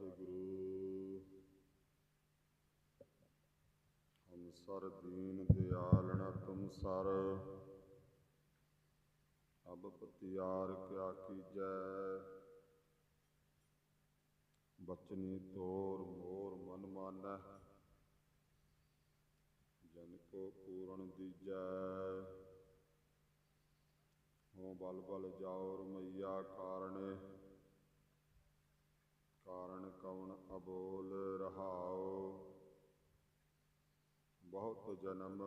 ਵਾਹਿਗੁਰੂ। ਹਮ sir ਦੀਨ ਦਿਆਲਨ ਤੁਮ sir. ਅਬ ਪਤਿਆਰ ਕਿਆ ਕੀਜੈ। ਬਚਨੀ ਤੋਰ ਮੋਰ ਮਨ ਮਾਨੈ। ਜਨ ਕੋ ਪੂਰਨ ਦੀਜੈ। ਹੋ ਬਲ ਬਲ ਜਾਉ ਰਮਈਆ ਕਾਰਣੇ। ਕਾਰਨ ਅਬੋਲ ਰਹਾਉ? ਬਹੁਤ ਜਨਮ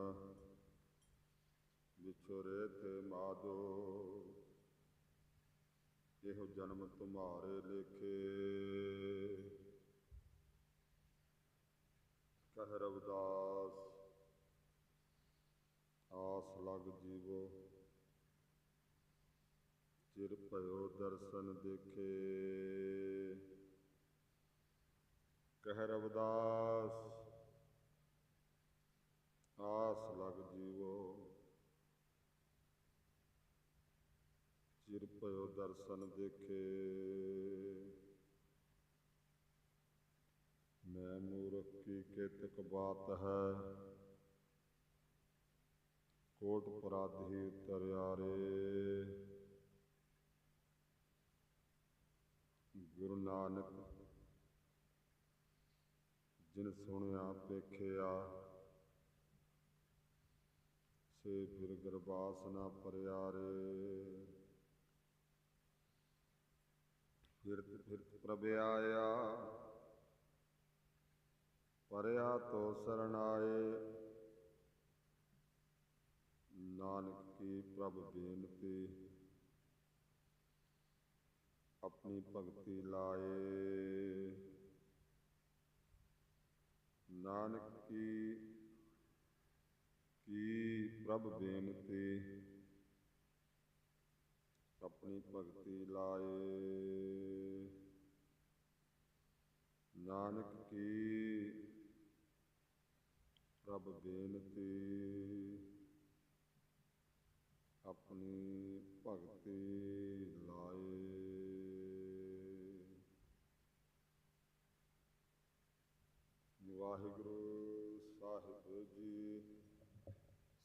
ਵਿਛੁਰੇ ਤੇ ਮਾਦੋ। ਇਹੋ ਜਨਮ ਤੁਮਾਰੇ ਲੇਖੇ। ਕਹਿ ਰਵਦਾਸ, ਆਸ ਲਗ ਜੀਵੋ। ਚਿਰ ਭਇਓ ਦਰਸ਼ਨ ਦੇਖੇ। ਕਹਿ ਰਵਦਾਸ, ਆਸ ਲਗ ਜੀਵੋ। ਚਿਰ ਭਇਓ ਦਰਸ਼ਨ ਦੇਖੇ। ਮੈਂ ਮੂਰਖ ਕੀ ਕੇਤਕ ਬਾਤ ਹੈ? ਕੋਟ ਪਰਾਧੀ ਤਰਿਆਰੇ। ਗੁਰੂ ਨਾਨਕ ਜਿਨ ਸੁਣਿਆ ਪੇਖਿਆ ਸੇ ਫਿਰ ਗਰਬਾਸ ਨਾ ਪਰਿਆ ਰੇ। ਫਿਰਤ ਫਿਰਤ ਪ੍ਰਭ ਆਇਆ, ਪਰਿਆ ਤੋ ਸਰਣਾਏ ਨਾਨਕ ਕੀ ਪ੍ਰਭ ਬੇਨਤੀ, ਆਪਣੀ ਭਗਤੀ ਲਾਏ। ਨਾਨਕ ਕੀ ਕੀ ਪ੍ਰਭ ਬੇਨਤੀ ਆਪਣੀ ਭਗਤੀ ਲਾਏ। ਨਾਨਕ ਕੀ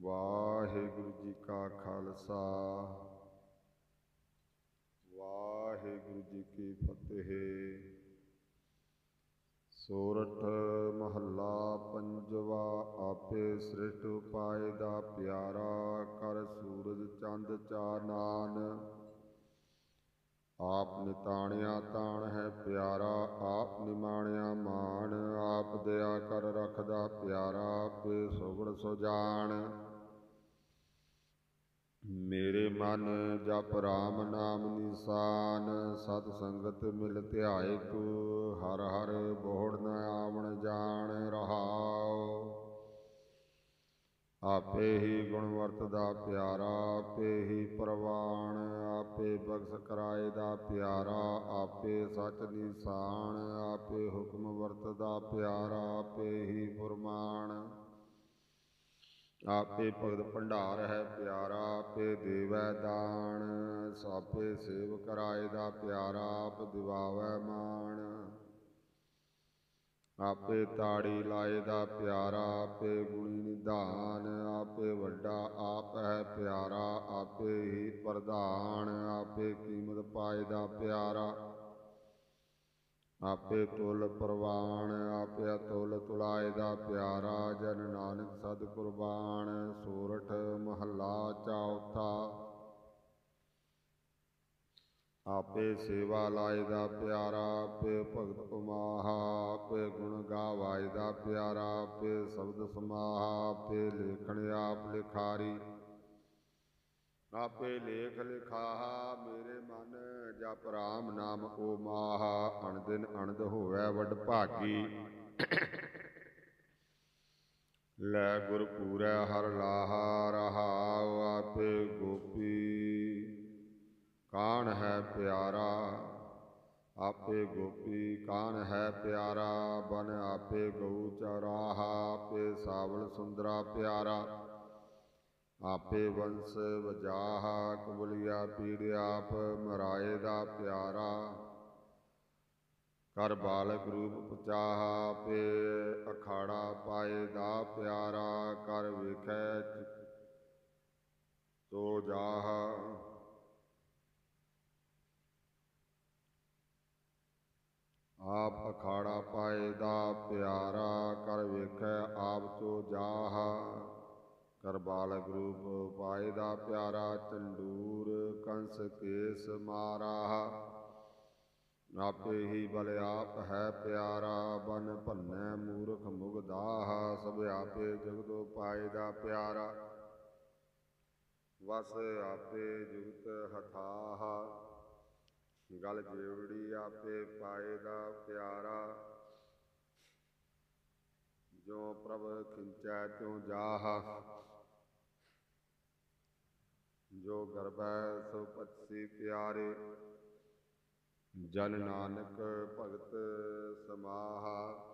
ਵਾਹਿਗੁਰੂ ਜੀ ਕਾ ਖਾਲਸਾ। ਵਾਹਿਗੁਰੂ ਜੀ ਕੀ ਫਤਿਹ। ਸੋਰਠ ਮਹੱਲਾ ਪੰਜਵਾ, ਆਪੇ ਸ੍ਰਿਸ਼ਟ ਉਪਾਏ ਦਾ ਪਿਆਰਾ, ਕਰ ਸੂਰਜ ਚੰਦ ਚਾਨਾਨ ਆਪ ਨਿਤਾਣਿਆ ਤਾਣ ਹੈ ਪਿਆਰਾ, ਆਪ ਨਿਮਾਣਿਆ ਮਾਣ, ਆਪ ਦਇਆ ਕਰ ਰੱਖਦਾ ਪਿਆਰਾ, ਆਪੇ ਸੁਗੜ ਸੁਜਾਨ ਮੇਰੇ ਮਨ ਜਪ ਰਾਮ ਨਾਮ ਨਿਸ਼ਾਨ, ਸਤ ਸੰਗਤ ਮਿਲ ਧਿਆਇਕ, ਹਰ ਹਰ ਬੋੜ ਨ ਆਵਣ ਜਾਣ ਰਹਾਉ। ਆਪੇ ਹੀ ਗੁਣਵਰਤ ਦਾ ਪਿਆਰਾ, ਆਪੇ ਹੀ ਪ੍ਰਵਾਨ, ਆਪੇ ਬਖਸ਼ ਕਰਾਏ ਦਾ ਪਿਆਰਾ, ਆਪੇ ਸੱਚ ਨਿਸ਼ਾਨ, ਆਪੇ ਹੁਕਮ ਵਰਤ ਦਾ ਪਿਆਰਾ, ਆਪੇ ਹੀ ਫੁਰਮਾਨ। ਆਪੇ ਭਗਤ ਭੰਡਾਰ ਹੈ ਪਿਆਰਾ, ਆਪੇ ਦੇਵੈ ਦਾਨ, ਸਾਪੇ ਸੇਵ ਕਰਾਏ ਦਾ ਪਿਆਰਾ, ਆਪ ਦਿਵਾਵੈ ਮਾਣ ਆਪੇ ਤਾੜੀ ਲਾਏ ਦਾ ਪਿਆਰਾ, ਆਪੇ ਗੁਣੀ ਨਿਧਾਨ, ਆਪੇ ਵੱਡਾ ਆਪ ਹੈ ਪਿਆਰਾ, ਆਪੇ ਹੀ ਪ੍ਰਧਾਨ, ਆਪੇ ਕੀਮਤ ਪਾਏ ਦਾ ਪਿਆਰਾ। ਆਪੇ ਤੁਲ ਪ੍ਰਵਾਨ, ਆਪੇ ਤੁਲ ਤੁਲਾਏ ਦਾ ਪਿਆਰਾ, ਜਨ ਨਾਨਕ ਸਦ ਕੁਰਬਾਨ, ਸੂਰਠ ਮਹੱਲਾ ਚੌਥਾ। ਆਪੇ ਸੇਵਾ ਲਾਏ ਦਾ ਪਿਆਰਾ, ਆਪੇ ਭਗਤ ਉਮਾਹਾ, ਆਪੇ ਗੁਣ ਗਾਵਾਏ ਦਾ ਪਿਆਰਾ, ਆਪੇ ਸ਼ਬਦ ਸਮਾਹਾ, ਆਪੇ ਲੇਖਣ ਆਪ ਲਿਖਾਰੀ। ਆਪੇ ਲੇਖ ਲਿਖਾਹਾ, ਮੇਰੇ ਮਨ ਜਪ ਰਾਮ ਨਾਮ ਓ ਮਾਹਾ, ਅਣਦਿਨ ਅਣਦ ਹੋਵੇ ਵਡ ਭਾਗੀ। ਲੈ ਗੁਰ ਪੂਰੈ ਹਰ ਲਾਹਾ ਰਹਾਉ, ਆਪੇ ਗੋਪੀ ਕਾਣ ਹੈ ਪਿਆਰਾ, ਆਪੇ ਗੋਪੀ ਕਾਨ ਹੈ ਪਿਆਰਾ, ਬਨ ਆਪੇ ਗਊ ਚਰਾਹਾ, ਆਪੇ ਸਾਵਲ ਸੁੰਦਰਾ ਪਿਆਰਾ। ਆਪੇ ਵੰਸ ਵਜਾਹ, ਕਬਲਿਆ ਪੀੜਿਆ ਆਪ ਮਰਾਏ ਦਾ ਪਿਆਰਾ। ਕਰ ਬਾਲਕ ਰੂਪ ਪਚਾਹ ਆਪੇ ਅਖਾੜਾ ਪਾਏ ਦਾ ਪਿਆਰਾ। ਕਰ ਵੇਖੈ ਤੋ ਜਾਹ। ਆਪ ਅਖਾੜਾ ਪਾਏ ਦਾ ਪਿਆਰਾ ਕਰ ਵੇਖੈ, ਆਪ ਤੋ ਜਾਹਾ। ਕਰ ਬਾਲਕ ਰੂਪ ਪਾਏ ਦਾ ਪਿਆਰਾ ਚੰਡੂਰ ਕੰਸ ਕੇਸ ਮਾਰਾ ਆਪੇ ਹੀ ਬਲ ਆਪ ਹੈ ਪਿਆਰਾ, ਬਨ ਭੰਨੈ ਮੂਰਖ ਮੁਗਦਾਹ ਸਭ ਆਪੇ ਜਗਤੋ ਪਾਏ ਦਾ ਪਿਆਰਾ। ਵਸ ਆਪੇ ਜੁਗਤ ਹਥਾਹ। ਗਲ ਜੇਵੜੀ ਆਪੇ ਪਾਏ ਦਾ ਪਿਆਰਾ। ਜੋ ਪ੍ਰਭ ਖਿੰਚੈ ਤਿਉ ਜਾਹ। ਜੋ ਗਰਬੈ ਸੋ ਪਛੀ ਪਿਆਰੇ। ਜਨ ਨਾਨਕ ਭਗਤ ਸਮਾਹਾ।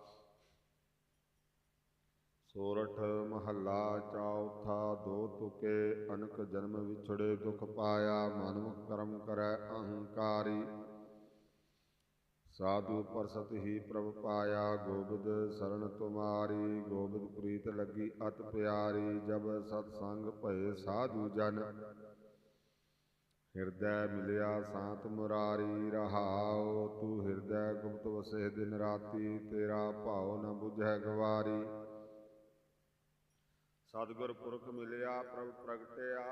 ਸੋਰਠ ਮਹੱਲਾ ਚੌਥਾ, ਦੋ ਤੁਕੇ ਅਨਕ ਜਨਮ ਵਿਛੜੇ ਦੁਖ ਪਾਇਆ ਮਨਮੁਖ ਕਰਮ ਕਰੈ ਅਹੰਕਾਰੀ। ਸਾਧੂ ਪਰਸਤ ਹੀ ਪ੍ਰਭ ਪਾਇਆ, ਗੋਬਿੰਦ ਸਰਣ ਤੁਮਾਰੀ। ਗੋਬਿੰਦ ਪ੍ਰੀਤ ਲੱਗੀ ਅਤ ਪਿਆਰੀ, ਜਬ ਸਤ ਸੰਗ ਭਏ ਸਾਧੂ ਜਨ। ਹਿਰਦੈ ਮਿਲਿਆ ਸਾਤ ਮੁਰਾਰੀ, ਰਹਾਉ ਤੂੰ ਹਿਰਦੈ ਗੁਪਤ ਵਸੇ ਦਿਨ ਰਾਤੀ, ਤੇਰਾ ਭਾਉ ਨ ਬੁਝੈ ਗਵਾਰੀ। ਸਤਿਗੁਰ ਪੁਰਖ ਮਿਲਿਆ, ਪ੍ਰਭ ਪ੍ਰਗਟਿਆ।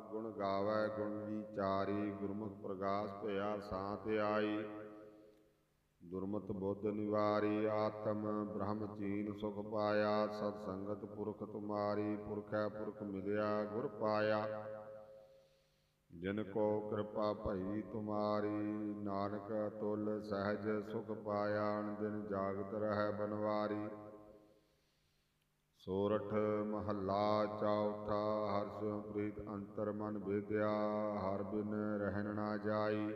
ਗੁਣ ਗਾਵੇ, ਗੁਣ ਵਿਚਾਰੀ ਗੁਰਮੁਖ ਪ੍ਰਗਾਸ ਭਇਆ ਸਾਤ ਆਈ। ਦੁਰਮਤ ਬੁੱਧ ਨਿਵਾਰੀ, ਆਤਮ ਬ੍ਰਹਮ ਚੀਨ ਸੁਖ ਪਾਇਆ। ਸਤ ਸੰਗਤ ਪੁਰਖ ਤੁਮਾਰੀ, ਪੁਰਖੈ ਪੁਰਖ ਮਿਲਿਆ, ਗੁਰ ਪਾਇਆ। ਜਿਨ ਕੋ ਕਿਰਪਾ ਭਈ ਤੁਮਾਰੀ, ਨਾਨਕ ਤੁਲ ਸਹਿਜ ਸੁਖ ਪਾਇਆ। ਅਨ ਦਿਨ ਜਾਗਤ ਰਹਿ ਬਨਵਾਰੀ। ਸੋਰਠ ਮਹੱਲਾ ਚੌਥਾ ਹਰਸ ਪ੍ਰੀਤ ਅੰਤਰ ਮਨ ਵਿਦਿਆ, ਹਰ ਬਿਨ ਰਹਿਣ ਨਾ ਜਾਈ।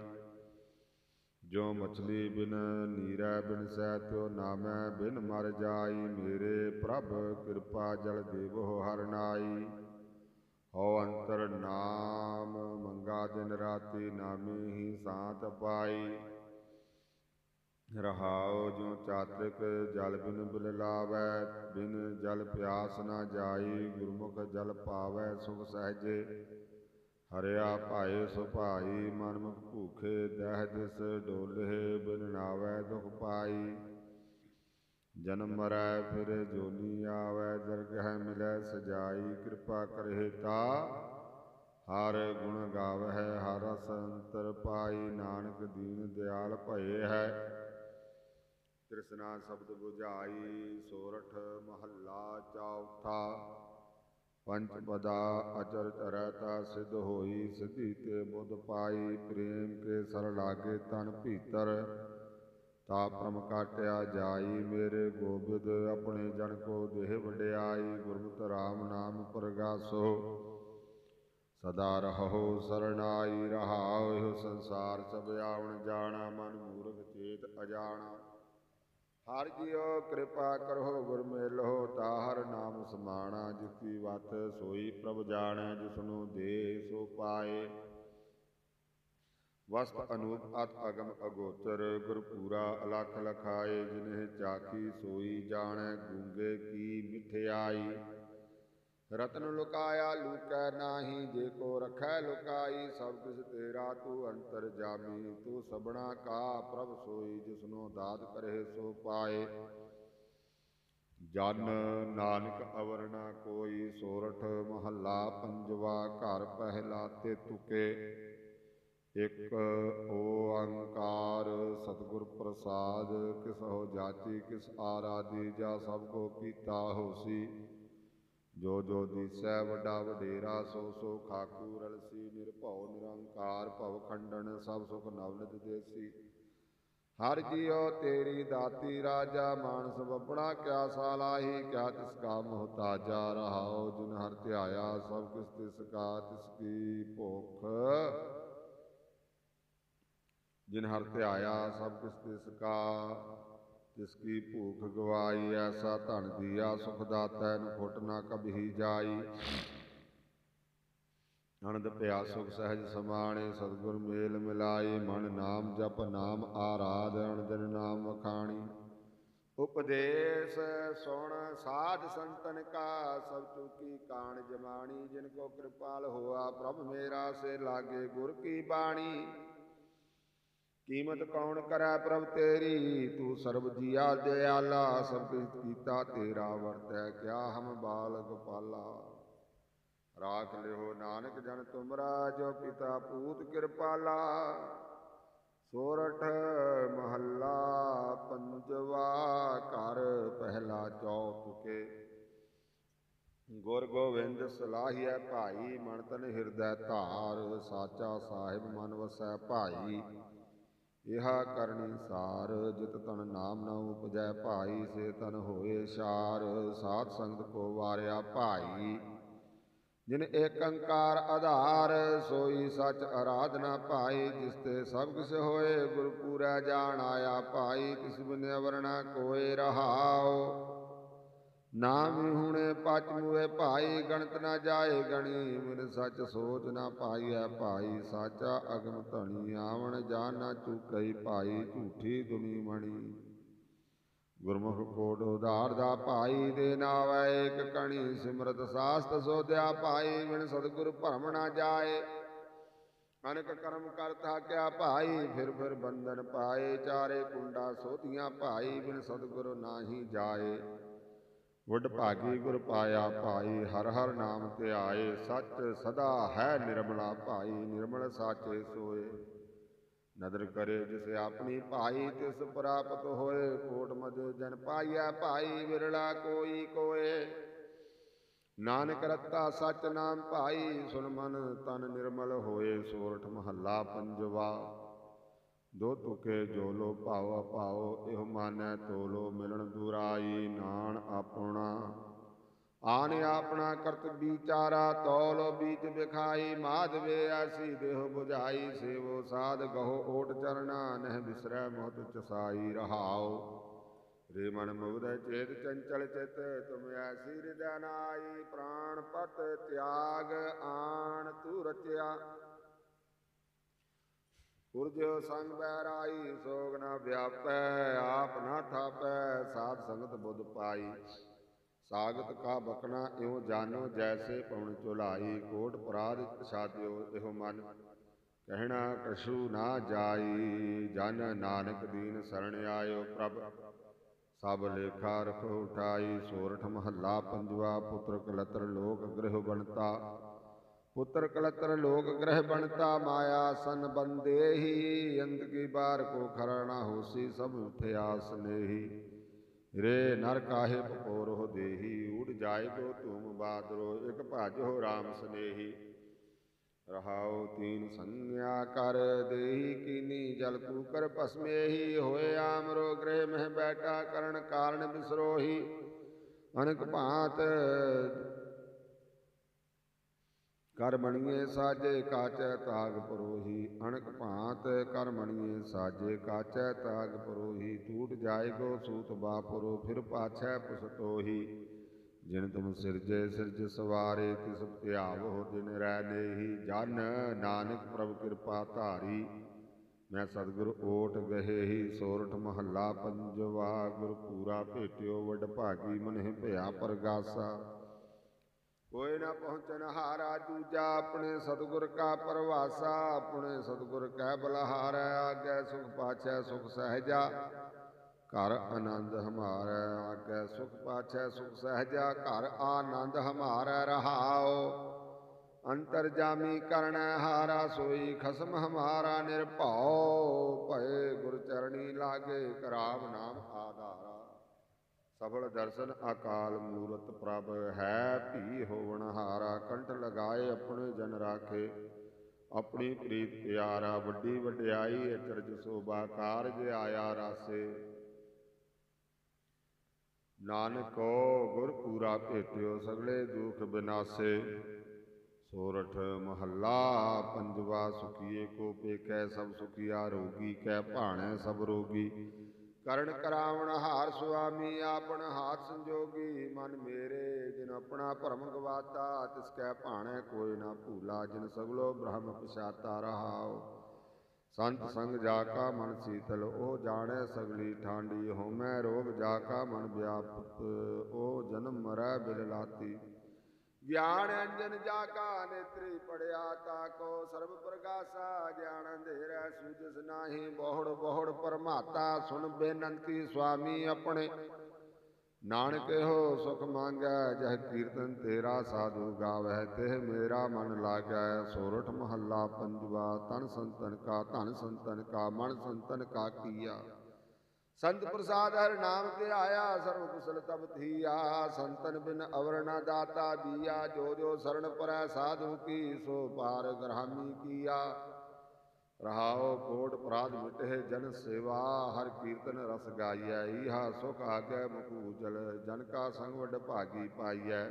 ਜੋ ਮਛਲੀ ਬਿਨ ਨੀਰੈ ਬਿਨ ਸਹਿ ਤਿਉ ਨਾਮੈ ਬਿਨ ਮਰ ਜਾਈ। ਮੇਰੇ ਪ੍ਰਭ ਕਿਰਪਾ ਜਲ ਦੇਵੋ ਹਰ ਨਾਈ। ਹਉ ਅੰਤਰ ਨਾਮ, ਮੰਗਾ ਦਿਨ ਰਾਤੀ ਨਾਮੇ ਹੀ ਸਾਤ ਪਾਈ। ਰਹਾਉ ਜੋ ਚਾਤ੍ਰਿਕ, ਜਲ ਬਿਨ ਬਿਲ ਲਾਵੈ ਬਿਨ ਜਲ ਪਿਆਸ ਨਾ ਜਾਈ, ਗੁਰਮੁਖ ਜਲ ਪਾਵੈ ਸੁਖ ਸਹਜੇ। ਹਰਿਆ ਭਾਏ ਸੁਭਾਈ ਮਨਮੁਖ ਭੂਖੇ ਦਹਿ ਦਿਸ ਡੋਲੇ, ਬਿਨ ਨਾਵੈ ਦੁਖ ਪਾਈ। ਜਨਮ ਮਰੈ ਫਿਰ ਜੋਨੀ ਆਵੈ ਦਰਗਹਿ ਮਿਲੈ ਸਜਾਈ, ਕਿਰਪਾ ਕਰਹਿ ਤਾ। ਹਰ ਗੁਣ ਗਾਵਹਿ, ਹਰ ਸੰਤਰ ਅੰਤਰ ਪਾਈ, ਨਾਨਕ ਦੀਨ ਦਿਆਲ ਭਏ ਹੈ। ਤ੍ਰਿਸ਼ਨਾ ਸ਼ਬਦ 부ਝਾਈ ਸੋਰਠ ਮਹੱਲਾ ਚੌਥਾ। ਪੰਚ ਪਦਾ ਅਚਰ ਚਰਤਾ ਸਿਧ ਹੋਈ, ਸਿਧੀ ਤੇ ਬੁੱਧ ਪਾਈ, ਪ੍ਰੇਮ ਕੇ ਸਰ ਲਾਗੇ ਤਨ ਭੀਤਰ। ਤਾ ਪ੍ਰਮ ਕਾਟਿਆ ਜਾਈ, ਮੇਰੇ ਗੋਬਿੰਦ ਆਪਣੇ ਜਨ ਕੋ ਦੇਹ ਵਡਿਆਈ ਗੁਰਮਤਿ ਰਾਮ ਨਾਮ ਪ੍ਰਗਾਸੋ। ਸਦਾ ਰਹੋ ਸਰਣਾਈ, ਰਹਾਉ ਇਹੋ ਸੰਸਾਰ ਸਭ ਆਵਣ ਜਾਣਾ, ਮਨ ਮੂਰਖ ਚੇਤ ਅਜਾਣਾ। ਹਰ ਜੀਓ ਕਿਰਪਾ ਕਰੋ, ਗੁਰ ਮੇਲੋ ਤਾਹਰ ਨਾਮ ਸਮਾਣਾ, ਜਿਸ ਕੀ ਵਤ ਸੋਈ ਪ੍ਰਭ ਜਾਣੈ ਜਿਸ ਨੂੰ ਦੇ ਸੋ ਪਾਏ। ਵਸਤ ਅਨੂਪ ਅਤ ਅਗਮ ਅਗੋਚਰ, ਗੁਰ ਪੂਰਾ ਅਲਖ ਲਖਾਏ, ਜਿਨਹਿ ਚਾਖੀ ਸੋਈ ਜਾਣੈ, ਗੂੰਗੇ ਕੀ ਮਿਠਿਆਈ। ਰਤਨ ਲੁਕਾਇਆ, ਲੁਕੈ ਨਾਹੀ, ਜੇ ਕੋ ਰਖੈ ਲੁਕਾਈ, ਸਭ ਕਿਸ ਤੇਰਾ ਤੂੰ ਅੰਤਰ ਜਾਮੀ, ਤੂੰ ਸਬਣਾ ਕਾ ਪ੍ਰਭ ਸੋਈ, ਜਿਸਨੋ ਦਾਤ ਕਰੇ ਸੋ ਪਾਏ। ਜਨ ਨਾਨਕ ਅਵਰ ਕੋਈ ਸੋਰਠ ਮਹੱਲਾ ਪੰਜਵਾ ਘਰ ਪਹਿਲਾ ਤੇ ਤੁਕੇ। ਇਕ ਓੰਕਾਰ ਸਤਿਗੁਰ ਪ੍ਰਸਾਦ, ਕਿਸ ਹੋ ਜਾਤੀ ਕਿਸ ਆਰਾਧੀ, ਜਾ ਸਭ ਕੋ ਕੀਤਾ ਹੋਸੀ। ਜੋ ਜੋ ਦੀਸੈ ਵੱਡਾ ਵਡੇਰਾ ਸੋ ਸੋ ਖਾਕੂ ਰਲਸੀ ਨਿਰਭਉ ਨਿਰੰਕਾਰ ਭਵ ਖੰਡਨ ਸਭ ਸੁਖ ਨਵਨਿਤ ਦੇਸੀ। ਹਰ ਜੀਉ ਤੇਰੀ ਦਾਤੀ ਰਾਜਾ ਮਾਨਸ ਬੱਬੜਾ ਕਿਆ ਸਾਲਾਹੀ ਕਿਆ ਤਿਸ ਕਾ ਮੁਹਤਾਜਾ ਰਹਾਉ, ਜਿਨ ਹਰ ਧਿਆਇਆ ਸਭ ਕਿਸ ਤਿਸ ਕਾ ਤਿਸ ਕੀ ਭੁਖ। ਜਿਨ ਹਰ ਧਿਆਇਆ ਸਭ ਕਿਸ ਤਿਸ ਕਾ ਤਿਸ ਕੀ ਭੂਖ ਗਵਾਈ ਐਸਾ ਧਨ ਦੀਆ ਸੁਖ ਦਾਤੈ ਨੂੰ ਫੁੱਟ ਨਾ ਕਬਹੀ ਜਾਈ। ਆਨੰਦ ਪਿਆ ਸੁਖ ਸਹਿਜ ਸਮਾਣੇ, ਸਤਿਗੁਰ ਮੇਲ ਮਿਲਾਈ ਮਨ ਨਾਮ ਜਪ, ਨਾਮ ਆਰਾਧਨ ਜਨ ਨਾਮ ਵਖਾਣੀ। ਉਪਦੇਸ਼ ਸੁਣ, ਸਾਧ ਸੰਤਨ ਕਾ, ਸਭ ਚੁਕੀ ਕਾਣ ਜਮਾਣੀ ਜਿਨ ਕੋ ਕਿਰਪਾਲ ਹੋਆ, ਪ੍ਰਭ ਮੇਰਾ ਸੇ ਲਾਗੇ, ਗੁਰ ਕੀ ਬਾਣੀ। ਕੀਮਤ ਕੌਣ ਕਰੈ ਪ੍ਰਭ ਤੇਰੀ? ਤੂੰ ਸਰਬ ਜੀਆ ਦਿਆਲਾ ਸਭ ਕੁਝ ਕੀਤਾ ਤੇਰਾ ਵਰਤੈ, ਕਿਆ ਹਮ ਬਾਲ ਗੋਪਾਲਾ ਰਾਖ ਲਿਓ ਨਾਨਕ ਜਨ ਤੁਮਰਾ, ਜੋ ਪਿਤਾ ਪੂਤ ਕਿਰਪਾਲਾ। ਸੋਰਠ ਮਹੱਲਾ ਪੰਜਵਾ, ਘਰ ਪਹਿਲਾ ਚੌਥਕੇ ਗੁਰ ਗੋਬਿੰਦ ਸਲਾਹੀਐ ਭਾਈ, ਮਨ ਤਨ ਹਿਰਦੈ ਧਾਰ, ਸਾਚਾ ਸਾਹਿਬ ਮਨ ਵਸੈ ਭਾਈ। ਇਹਾ ਕਰਨੀ ਸਾਰ ਜਿਤ ਤਨ ਨਾਮ ਨਾ ਉਪਜੈ ਭਾਈ, ਸੇ ਤਨ ਹੋਏ ਸ਼ਾਰ, ਸਾਧ ਸੰਗਤ ਕੋ ਵਾਰਿਆ ਭਾਈ। ਜਿਨ ਏਕੰਕਾਰ ਆਧਾਰ, ਸੋਈ ਸਚ ਆਰਾਧਨਾ ਭਾਈ ਜਿਸ ਤੇ ਸਭ ਕਿਛ ਹੋਏ, ਗੁਰ ਪੂਰਾ ਜਾਣ ਆਇਆ ਭਾਈ ਤਿਸ ਬਿਨ ਵਰਣਾ ਕੋਏ ਰਹਾਓ ਨਾਮ ਹੁਣੇ ਪਚ ਮੁਏ ਭਾਈ ਗਣਤ ਨਾ ਜਾਏ ਗਣੀ, ਮਿਲ ਸੱਚ ਸੋਚ ਨਾ ਪਾਈਐ, ਭਾਈ ਸਾਚਾ ਅਗਮ ਧਣੀ, ਆਵਣ ਜਾਨ ਨਾ ਚੁਕਈ, ਭਾਈ ਝੂਠੀ ਦੁਨੀ ਮਣੀ। ਗੁਰਮੁਖ ਕੋਟ ਉਧਾਰ ਦਾ ਭਾਈ ਦੇ ਨਾਵੈ, ਏਕ ਕਣੀ ਸਿਮਰਤ ਸਾਸਤ ਸੋਧਿਆ, ਭਾਈ ਬਿਨ ਸਤਿਗੁਰ ਭਰਮ ਨਾ ਜਾਏ। ਅਨਕ ਕਰਮ ਕਰਤਾ ਕਿਆ ਭਾਈ ਫਿਰ ਫਿਰ ਬੰਧਨ ਪਾਏ, ਚਾਰੇ ਕੁੰਡਾ ਸੋਧੀਆਂ, ਭਾਈ ਬਿਨ ਸਤਿਗੁਰ ਨਾਹੀ ਜਾਏ। ਵਡ ਭਾਗੀ ਗੁਰ ਪਾਇਆ ਭਾਈ, ਹਰ ਹਰ ਨਾਮ ਤੇ ਆਏ, ਸੱਚ ਸਦਾ ਹੈ ਨਿਰਮਲਾ ਭਾਈ, ਨਿਰਮਲ ਸਾਚੇ ਸੋਏ। ਨਦਰ ਕਰੇ ਜਿਸ ਆਪਣੀ ਭਾਈ, ਤਿਸ ਪ੍ਰਾਪਤ ਹੋਏ। ਕੋਟ ਮਦੇ ਜਨ ਪਾਈਐ ਭਾਈ, ਵਿਰਲਾ ਕੋਈ ਕੋਏ। ਨਾਨਕ ਰਤਾ ਸਚ ਨਾਮ ਭਾਈ, ਸੁਨ ਮਨ ਤਨ ਨਿਰਮਲ ਹੋਏ, ਸੋਰਠ ਮਹੱਲਾ ਪੰਜਵਾ। ਦੋ ਤੁਕੇ ਜੋ ਲੋ ਭਾਉ ਭਾਉ, ਇਹ ਮਾਨੈ ਤੋਲੋ ਮਿਲਣ ਦੁਰਾਈ ਨਾਨ ਆਪਣਾ। ਆਨ ਆਪਣਾ ਕਰਤ ਵਿਚਾਰਾ, ਤੋਲ ਬੀਜ ਵਿਖਾਈ ਮਾਧਵੇ ਆਸੀ ਦੇਹ 부ਝਾਈ ਸੇਵੋ ਸਾਧ ਗਹੋ ਓਟ ਚਰਣਾ, ਨਹਿ ਬਿਸਰੈ ਮੋਤ ਚਸਾਈ ਰਹਾਓ ਰੇ ਮਨ ਮੁਗਦੈ ਚੇਤ ਚੰਚਲ ਚਿਤ, ਤੁਮ ਐਸੀ ਹਿਰਦੈ ਨਾਈ, ਪ੍ਰਾਣ ਪਤ ਤਿਆਗ ਆਣ ਤੂ ਰਚਿਆ। ਉਰਜਿਓ ਸੰਗ ਬਹਿਰਾਈ, ਸੋਗ ਨਾ ਵਿਆਪੈ, ਆਪ ਨਾ ਠਾਪੈ, ਸਾਧ ਸੰਗਤ ਬੁੱਧ ਪਾਈ। ਸਾਗਤ ਕਾ ਬਕਣਾ ਇਉ ਜਾਨੋ ਜੈਸੇ ਪਉਣ ਚੁਲਾਈ, ਕੋਟ ਪਰਾਧ ਛਾਦਿਓ ਇਹੋ ਮਨ। ਕਹਿਣਾ ਕਸ਼ੂ ਨਾ ਜਾਈ, ਜਨ ਨਾਨਕ ਦੀਨ ਸਰਣ ਆਇਓ ਪ੍ਰਭ। ਸਭ ਲੇਖਾ ਰਖੋ ਉਠਾਈ, ਸੋਰਠ ਮਹੱਲਾ ਪੰਜਵਾ, ਪੁੱਤਰ ਕਲਤਰ ਲੋਕ ਗ੍ਰਹਿ ਬਣਤਾ। ਪੁੱਤਰ ਕਲਤਰ ਲੋਕ ਗ੍ਰਹਿ ਬਣਤਾ, ਮਾਇਆ ਸਨ ਬੰਦੇਹੀ ਅੰਤ ਕੀ ਬਾਰ ਕੋ ਖਰਣਾ ਹੋਸੀ, ਸਭ ਉਠਿਆ ਸਨੇਹੀ ਰੇ ਨਰ ਕਾਹੇ ਹੋ ਦੇਹੀ ਉੜ ਜਾਏ ਕੋ ਧੂਮ ਬਾਦਰੋ, ਇਕ ਭਜ ਹੋ RAM ਸਨੇਹੀ। ਰਹਾਉ ਤੀਨ ਸੰਨਿਆ ਕਰ ਦੇਹੀ, ਕੀਨੀ ਜਲ ਕੂਕਰ ਭਸਮੇਹੀ, ਹੋਏ ਆਮਰੋ ਗ੍ਰਹਿ ਮਹਿ ਬੈਠਾ, ਕਰਨ ਕਾਰਨ ਬਿਸਰੋਹੀ। ਅਨਕ ਭਾਂਤ ਕਰ ਬਣੀਏ ਸਾਜੇ ਕਾਚੈ ਤਾਗ ਪਰੋਹੀ ਅਣਕ ਭਾਂਤ ਕਰ ਬਣੀਏ ਸਾਜੇ ਕਾਚੈ ਤਾਗ ਪਰੋਹੀ ਟੂਟ ਜਾਏ ਗੋ ਸੂਤ ਬਾਪਰੋ, ਫਿਰ ਪਾਛੈ ਪੁਸਤੋਹੀ। ਜਿਨ ਤੁਮ ਸਿਰਜੇ, ਸਿਰਜ ਸਵਾਰੇ, ਤਿਸ ਧਿਆਵੋ ਦਿਨ ਰਹਿ ਨੇਹੀ। ਜਨ ਨਾਨਕ ਪ੍ਰਭ ਕਿਰਪਾ ਧਾਰੀ, ਮੈਂ ਸਤਿਗੁਰ ਓਟ ਗਏ ਹੀ ਸੋਰਠ ਮਹੱਲਾ ਪੰਜਵਾ ਗੁਰ ਪੂਰਾ ਭੇਟਿਓ, ਵਡ ਭਾਗੀ ਮਨਹਿ ਭਇਆ ਪਰਗਾਸਾ। ਕੋਈ ਨਾ ਪਹੁੰਚਨ ਹਾਰਾ, ਦੂਜਾ ਆਪਣੇ ਸਤਿਗੁਰ ਕਾ ਪਰਵਾਸਾ, ਆਪਣੇ ਸਤਿਗੁਰ ਕਹਿ ਬਲਹਾਰੈ, ਆਗੇ ਸੁਖ ਪਾਛੈ ਸੁਖ ਸਹਿਜਾ। ਘਰ ਆਨੰਦ ਹਮਾਰੈ, ਆਗੇ ਸੁਖ ਪਾਛੈ ਸੁਖ ਸਹਿਜਾ, ਘਰ ਆਨੰਦ ਹਮਾਰੈ ਰਹਾਓ ਅੰਤਰ ਜਾਮੀ ਕਰਣੈ ਹਾਰਾ, ਸੋਈ ਖਸਮ ਹਮਾਰਾ, ਨਿਰਭਉ। ਭਏ ਗੁਰ ਚਰਣੀ ਲਾਗੇ ਕਰਾਮ ਨਾਮ ਆਧਾਰਾ। ਸਫਲ ਦਰਸ਼ਨ ਅਕਾਲ ਮੂਰਤ ਪ੍ਰਭ ਹੈ ਭੀ ਹੋਵਣ ਹਾਰਾ, ਕੰਠ ਲਗਾਏ ਆਪਣੇ ਜਨ ਰਾਖੇ। ਆਪਣੀ ਪ੍ਰੀਤ ਪਿਆਰਾ, ਵੱਡੀ ਵਡਿਆਈ ਅਚਰਜ ਸੋਭਾ ਕਾਰਜ ਆਇਆ ਰਾਸੇ। ਨਾਨਕੋ ਗੁਰ ਪੂਰਾ ਭੇਟਿਓ, ਸਗਲੇ ਦੁਖ ਬਿਨਾਸੇ। ਸੋਰਠ ਮਹੱਲਾ, ਪੰਜਵਾ ਸੁਖੀਏ, ਕੋ ਪੇਖੈ ਸਭ ਸੁਖੀਆ, ਰੋਗੀ ਕੈ ਭਾਣੈ ਸਭ ਰੋਗੀ। ਕਰਨ ਕਰਾਵਣ ਹਾਰ ਸੁਆਮੀ, ਆਪਣ ਹਾਥ ਸੰਜੋਗੀ, ਮਨ ਮੇਰੇ, ਜਿਨ ਆਪਣਾ ਭਰਮ ਗਵਾਤਾ, ਤਿਸ ਕੈ ਭਾਣੈ ਕੋਈ ਨਾ ਭੂਲਾ, ਜਿਨ ਸਗਲੋ ਬ੍ਰਹਮ ਪਛਾਤਾ ਰਹਾਉ। ਸੰਤ ਸੰਗ ਜਾ ਕਾ ਮਨ ਸੀਤਲ, ਉਹ ਜਾਣੈ ਸਗਲੀ ਠਾਂਡੀ ਹੋਮੈ ਰੋਗ ਜਾ ਕਾ ਮਨ ਵਿਆਪਤ ਉਹ ਜਨਮ ਮਰੈ ਬਿਲ ਲਾਤੀ ਗਿਆਨ ਅੰਜਨ ਜਾ ਕਾ ਨੇਤਰੀ ਪੜਿਆ ਤਾ ਕੋ ਸਰਬ ਪ੍ਰਗਾਸਾ, ਗਿਆਨ ਅੰਧੇਰੈ ਸੂਜਸ ਨਾਹੀ ਬਹੁੜ ਬਹੁੜ ਪਰਮਾਤਾ, ਸੁਣ ਬੇਨੰਤੀ ਸੁਆਮੀ ਆਪਣੇ। ਨਾਨਕ ਹੋ ਸੁਖ ਮੰਗੈ, ਜਹ ਕੀਰਤਨ ਤੇਰਾ ਸਾਧੂ ਗਾਵੈ ਤੇ ਮੇਰਾ ਮਨ ਲਾਗੈ, ਸੋਰਠ ਮਹੱਲਾ ਪੰਜਵਾ ਤਨ ਸੰਤਨ ਕਾ ਧਨ ਸੰਤਨ ਕਾ, ਮਨ ਸੰਤਨ ਕਾ ਕੀਆ। ਸੰਤ ਪ੍ਰਸਾਦ ਹਰ ਨਾਮ ਤੇ ਆਇਆ ਸਰਬ ਕੁਸਲ ਤਬ ਥੀਆ ਸੰਤਨ ਬਿਨ ਅਵਰ ਨ ਦਾਤਾ ਦੀਆ, ਜੋ ਜੋ ਸਰਣ ਪਰੈ ਸਾਧੂ ਕੀ, ਸੋ ਪਾਰ ਗ੍ਰਹਾਮੀ ਕੀਆ। ਰਹਾਉ ਕੋਟ ਅਪਰਾਧ ਮਿਟੇ ਜਨ ਸੇਵਾ, ਹਰ ਕੀਰਤਨ ਰਸ ਗਾਈਐ। ਈਹਾ ਸੁਖ ਆਗੈ ਮੁਕੂਜਲ ਜਨ ਕਾ ਸੰਗ ਵਡ ਭਾਗੀ ਪਾਈਐ।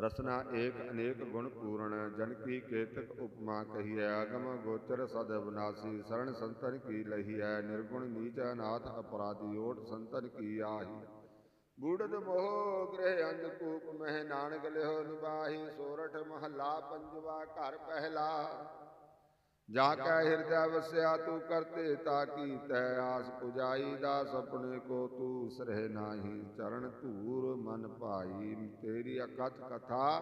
ਰਸਨਾ ਏਕ ਅਨੇਕ ਗੁਣ ਪੂਰਨ, ਜਨ ਕੀ ਕੇਤਕ ਉਪਮਾ ਕਹੀਐ, ਅਗਮ ਗੋਚਰ ਸਦ ਵਿਨਾਸੀ ਸਰਣ ਸੰਤਨ ਕੀ ਲਹੀਐ, ਨਿਰਗੁਣ ਨੀਚ ਅਨਾਥ ਅਪਰਾਧੀ ਓਟ ਸੰਤਨ ਕੀ ਆਹੀ। ਬੂੜਦ ਮੋਹ ਗ੍ਰਹਿ ਅੰਧ ਕੂਪ, ਮਹਿ ਨਾਨਕ ਲਿਓ ਨਿਵਾਹੀ ਸੋਰਠ ਮਹੱਲਾ ਪੰਜਵਾ ਘਰ ਪਹਿਲਾ। ਜਾ ਕੈ ਹਿਰਦੈ ਵਸਿਆ ਤੂੰ ਕਰਤੇ ਤਾ ਕੀ ਤੈ ਆਸ ਪੁਜਾਈ ਦਾ ਸਪਨੇ ਕੋ ਤੂੰ ਸਰਹਿ ਨਾਹੀ, ਚਰਨ ਧੂਰ ਮਨ ਭਾਈ, ਤੇਰੀ ਅਕਥ ਕਥਾ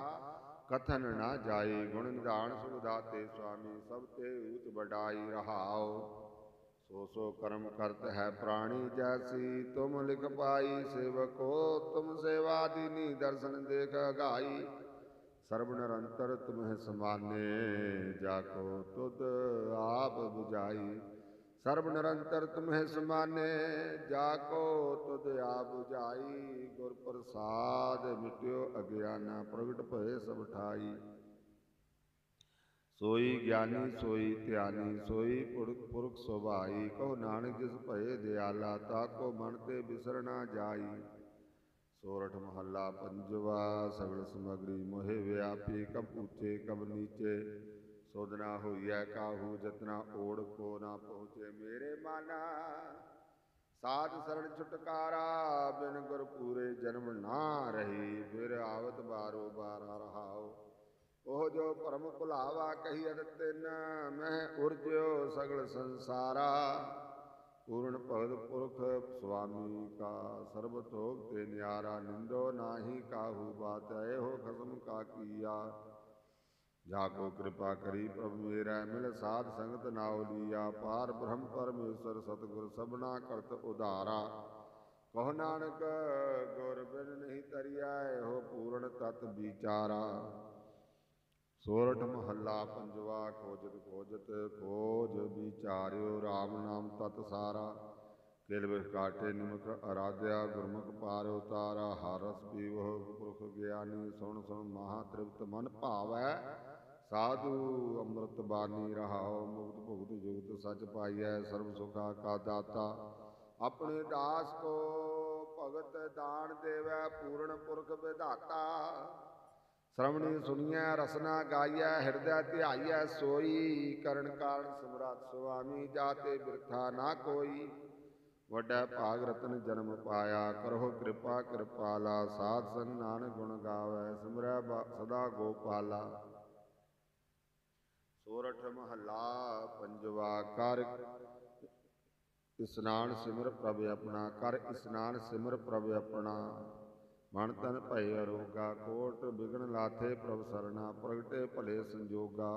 ਕਥਨ ਨਾ ਜਾਈ, ਗੁਣ ਨਿਧਾਨ ਸੁਖ ਤੇ ਸੁਆਮੀ, ਸਭ ਤੇ ਊਚ ਵਡਾਈ ਰਹਾਓ ਸੋ ਸੋ ਕਰਮ ਕਰਤ ਹੈ ਪ੍ਰਾਣੀ ਜੈਸੀ, ਤੁਮ ਲਿਖ ਪਾਈ ਸੇਵਕੋ, ਤੁਮ ਸੇਵਾ ਦੀਨੀ ਦਰਸ਼ਨ ਦੇਖ ਗਾਈ ਸਰਬ ਨਿਰੰਤਰ ਤੁਮਹਿ ਸਮਾਨੇ ਜਾ ਕੋ ਤੁਧ ਆਪ 부ਝਾਈ ਸਰਬ ਨਿਰੰਤਰ ਤੁਮਹਿ ਸਮਾਨੇ ਜਾ ਕੋ ਤੁਧ ਆਪ 부ਝਾਈ ਗੁਰ ਪ੍ਰਸਾਦ ਮਿਟਿਓ ਅਗਿਆਨਾ, ਪ੍ਰਗਟ ਭਏ ਸਭ ਠਾਈ। ਸੋਈ ਗਿਆਨੀ, ਸੋਈ ਧਿਆਨੀ, ਸੋਈ ਪੁਰਖ ਪੁਰਖ ਸੁਭਾਈ। ਕਹੋ ਨਾਨਕ ਜਿਸ ਭਏ ਦਿਆਲਾ ਤਾ ਕੋ ਮਨ ਤੇ ਬਿਸਰਣਾ ਜਾਈ। ਸੋਰਠ ਮਹੱਲਾ ਪੰਜਵਾ, ਸਗਲ ਸਮਗਰੀ ਮੋਹਿ ਵਿਆਪੀ, ਕਬ ਉੱਚੇ, ਕਬ ਨੀਚੇ। ਸੋਧਨਾ ਹੋਈਐ ਕਾਹੂ, ਜਤਨਾ ਓੜ ਕੋ ਨਾ ਪਹੁੰਚੇ ਮੇਰੇ ਮਾਨਾ। ਸਾਧ ਸਰਣ ਛੁਟਕਾਰਾ, ਬਿਨ ਗੁਰ ਪੂਰੇ ਜਨਮ ਨਾ ਰਹੀ। ਫਿਰ ਆਵਤ ਬਾਰੋ ਬਾਰਾ ਰਹਾਓ ਉਹ ਜੋ ਪਰਮ ਭੁਲਾਵਾ ਕਹੀਅਤ ਤਿਨ ਮਹਿ ਉਰਜਿਓ ਸਗਲ ਸੰਸਾਰਾ। ਪੂਰਨ ਭਗਤ ਪੁਰਖ ਸੁਆਮੀ ਕਾ ਸਰਬ ਤੋਗ ਤੇ ਨਿਆਰਾ ਨਿੰਦੋ ਨਾਹੀ ਕਾਹੂ ਬਾਤ ਹੋ ਖਸਮ ਕਾ ਕੀਆ। ਜਾ ਕੋ ਕਿਰਪਾ ਕਰੀ ਪ੍ਰਭ ਮੇਰਾ, ਮਿਲ ਸਾਧ ਸੰਗਤ ਨਾਉ ਲੀਆ। ਪਾਰ ਬ੍ਰਹਮ ਪਰਮੇਸ਼ਰ ਸਤਿਗੁਰ ਸਭਨਾ ਕਰਤ ਉਧਾਰਾ। ਕਹ ਨਾਨਕ, ਗੁਰ ਬਿਨ ਨਹੀਂ ਤਰਿਆ ਹੋ ਪੂਰਨ ਤਤ ਵਿਚਾਰਾ। ਸੋਰਠ ਮਹੱਲਾ ਪੰਜਵਾ, ਖੋਜਤ ਖੋਜਤ, ਖੋਜ ਵਿਚਾਰਿਓ RAM ਨਾਮ ਤਤ ਸਾਰਾ। ਕਿਲ ਵਿਖ ਕਾਟੇ ਨਿਮਕ ਅਰਾਧਿਆ, ਗੁਰਮੁਖ ਪਾਰ ਉਤਾਰਾ ਹਰ ਰਸ ਪੀਵੋ ਪੁਰਖ ਗਿਆਨੀ, ਸੁਣ ਸੁਣ ਮਹਾ ਤ੍ਰਿਪਤ ਮਨ ਭਾਵੈ। ਸਾਧੂ ਅੰਮ੍ਰਿਤ ਬਾਣੀ ਰਹਾਉ ਮੁਕਤ ਭੁਗਤ ਜੁਗਤ ਸਚ ਪਾਈਐ, ਸਰਬ ਸੁਖਾ ਕਾ ਦਾਤਾ। ਆਪਣੇ ਦਾਸ ਕੋ ਭਗਤ ਦਾਨ ਦੇਵੈ, ਪੂਰਨ ਪੁਰਖ ਵਿਧਾਤਾ। ਸ੍ਰਵਣੀ ਸੁਣੀਐ, ਰਸਨਾ ਗਾਈਐ, ਹਿਰਦੈ ਧਿਆਈਐ, ਸੋਈ, ਕਰਨ ਕਾਰਨ ਸਮਰੱਥ ਸੁਆਮੀ, ਜਾਤੇ ਬਿਰਥਾ ਨਾ ਕੋਈ। ਵੱਡਾ ਭਾਗ ਰਤਨ ਜਨਮ ਪਾਇਆ ਕਰੋ ਕਿਰਪਾ ਕਿਰਪਾਲਾ ਸਾਧ ਸੰਗ ਨਾਨਕ ਗੁਣ ਗਾਵੇ, ਸਿਮਰੈ ਸਦਾ ਗੋਪਾਲਾ। ਸੋਰਠ ਮਹੱਲਾ ਪੰਜਵਾ ਕਰ, ਇਸਨਾਨ ਸਿਮਰ ਪ੍ਰਭ ਆਪਣਾ, ਕਰ ਇਸਨਾਨ ਸਿਮਰ ਪ੍ਰਭ ਆਪਣਾ। ਮਨ ਤਨ ਭਏ ਅਰੋਗਾ, ਕੋਟ ਬਿਗਨ ਲਾਥੇ ਪ੍ਰਭ ਸਰਣਾ, ਪ੍ਰਗਟੇ ਭਲੇ ਸੰਜੋਗਾ।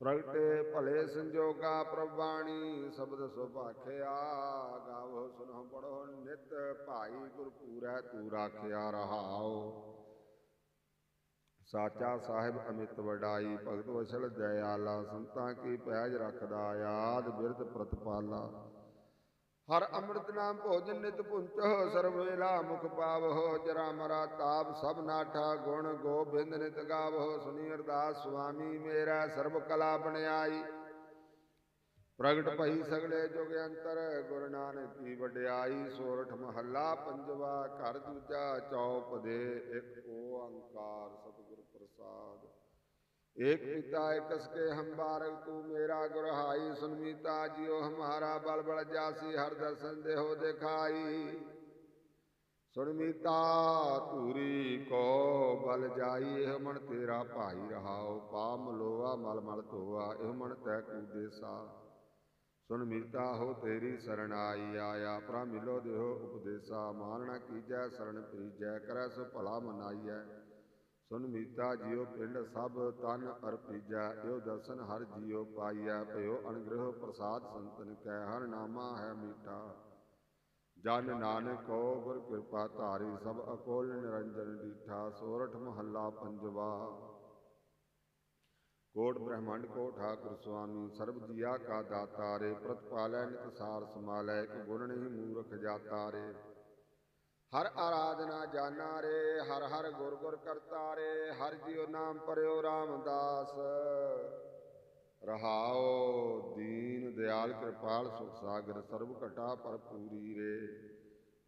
ਪ੍ਰਗਟੇ ਭਲੇ ਸੰਜੋਗਾ, ਪ੍ਰਭ ਬਾਣੀ, ਸ਼ਬਦ ਸੁਭਾਖਿਆ ਗਾਵੋ ਸੁਨੋ ਪੜੋ ਨਿਤ, ਭਾਈ ਗੁਰ ਪੂਰੈ ਤੂ ਰਾਖਿਆ ਰਹਾਓ ਸਾਚਾ ਸਾਹਿਬ ਅਮਿਤ ਵਡਾਈ, ਭਗਤ ਵਸਲ ਦਇਆਲਾ, ਸੰਤਾਂ ਕੀ ਪੈਜ ਰੱਖਦਾ, ਆਦ ਬਿਰਧ ਪ੍ਰਤਪਾਲਾ। ਹਰ ਅੰਮ੍ਰਿਤ ਨਾਮ ਭੋਜਨ ਨਿਤ ਪੁੰਚੋ ਸਰਬ ਵੇਲਾ ਮੁਖ ਪਾਵਹੁ ਜਰਾ ਮਰਾ ਤਾਪ ਸਭ ਨਾਠਾ ਗੁਣ ਗੋਬਿੰਦ ਨਿਤ ਗਾਵਹੁ ਸੁਨੀ ਅਰਦਾਸ ਸੁਆਮੀ ਮੇਰਾ ਸਰਬ ਕਲਾ ਬਣਾਈ ਪ੍ਰਗਟ ਭਈ ਸਗਲੇ ਜੁਗ ਅੰਤਰ, ਗੁਰੂ ਨਾਨਕ ਕੀ ਵਡਿਆਈ, ਸੋਰਠ ਮਹੱਲਾ ਪੰਜਵਾ, ਘਰ ਦੂਜਾ ਚੌਪ ਦੇ ਇੱਕ ਓੰਕਾਰ ਸਤਿਗੁਰ ਪ੍ਰਸਾਦ। एक पिता एक के हम बारक तू मेरा गुरहाई सुनमीता जियो हमारा बल बड़ जासी हर दर्शन देहो दिखाई सुनमीता तूरी को बल जाई हमन तेरा भाई रहाओ पाम लोआ मल मल धोआ हमन तय कूदेसा सुनमीता हो तेरी शरण आई आया प्रा मिलो देहो उपदेसा मानना कीजै शरण प्रीजै करस भला मनाइयै ਸੁਨ ਮੀਤਾ ਜਿਉ ਪਿੰਡ ਸਭ ਤਨ ਅਰਪੀਜੈ ਇਹੋ ਦਰਸ਼ਨ ਹਰ ਜਿਉ ਪਾਈਐ, ਭਇਓ ਅਨਗ੍ਰਹ ਪ੍ਰਸਾਦ ਸੰਤਨ ਕੈ, ਹਰ ਨਾਮਾ ਹੈ ਮੀਠਾ। ਜਨ ਨਾਨਕ ਕੋ ਗੁਰ ਕਿਰਪਾ ਧਾਰੀ, ਸਭ ਅਕੋਲ ਨਿਰੰਜਨ ਡੀਠਾ, ਸੋਰਠ ਮਹੱਲਾ ਪੰਜਵਾ। ਕੋਟ ਬ੍ਰਹਮੰਡ ਕੋ ਠਾਕੁਰ ਸੁਆਮੀ, ਸਰਬ ਜੀਆ ਕਾ ਦਾਤਾ ਰੇ, ਪ੍ਰਤਪਾਲੈ ਨਿਤ ਸਾਰ ਸਮਾਲੈ ਇਕ ਗੁਣ ਨਹੀਂ ਮੂਰਖ ਜਾਤਾ ਰੇ। ਹਰ ਆਰਾਧਨਾ ਜਾਨਾ ਰੇ, ਹਰ ਹਰ ਗੁਰ ਗੁਰ ਕਰਤਾ ਰੇ, ਹਰ ਜੀਉ ਨਾਮ ਪਰਿਓ ਰਾਮਦਾਸ। ਰਹਾਉ ਦੀਨ ਦਿਆਲ ਕਿਰਪਾਲ ਸੁਖ ਸਾਗਰ, ਸਰਬ ਘਟਾ ਭਰਪੂਰੀ ਰੇ।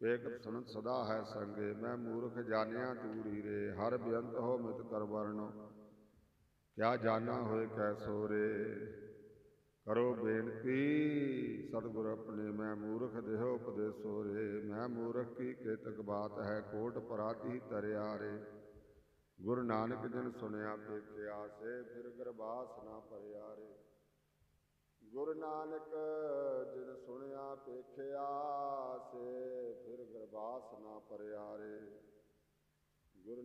ਏਕ ਸੁਨਤ ਸਦਾ ਹੈ ਸੰਗੇ, ਮੈਂ ਮੂਰਖ ਜਾਣਿਆ ਦੂਰੀ ਰੇ। ਹਰ ਬੇਅੰਤ ਹੋ ਮਿਤ ਕਰ ਵਰਣੋ, ਕਿਆ ਜਾਣਾ ਹੋਏ ਕੈਸੋ ਰੇ। ਕਰੋ ਬੇਨਤੀ, ਸਤਿਗੁਰ ਆਪਣੇ, ਮੈਂ ਮੂਰਖ ਦੇਹੋ ਉਪਦੇਸੋ ਰੇ, ਮੈਂ ਮੂਰਖ ਕੀ ਕੇਤਕ ਬਾਤ ਹੈ, ਕੋਟ ਪਰਾਤੀ ਤਰਿਆ ਰੇ। ਗੁਰੂ ਨਾਨਕ ਜਨ ਸੁਨਿਆ ਪੇਖਿਆ ਸੇ, ਫਿਰ ਗਰਬਾਸ ਨਾ ਭਰਿਆ ਰੇ। ਗੁਰੂ ਨਾਨਕ ਜਿਨ ਸੁਣਿਆ ਪੇਖਿਆ ਸੇ, ਫਿਰ ਗਰਬਾਸ ਨਾ ਭਰਿਆ ਰੇ।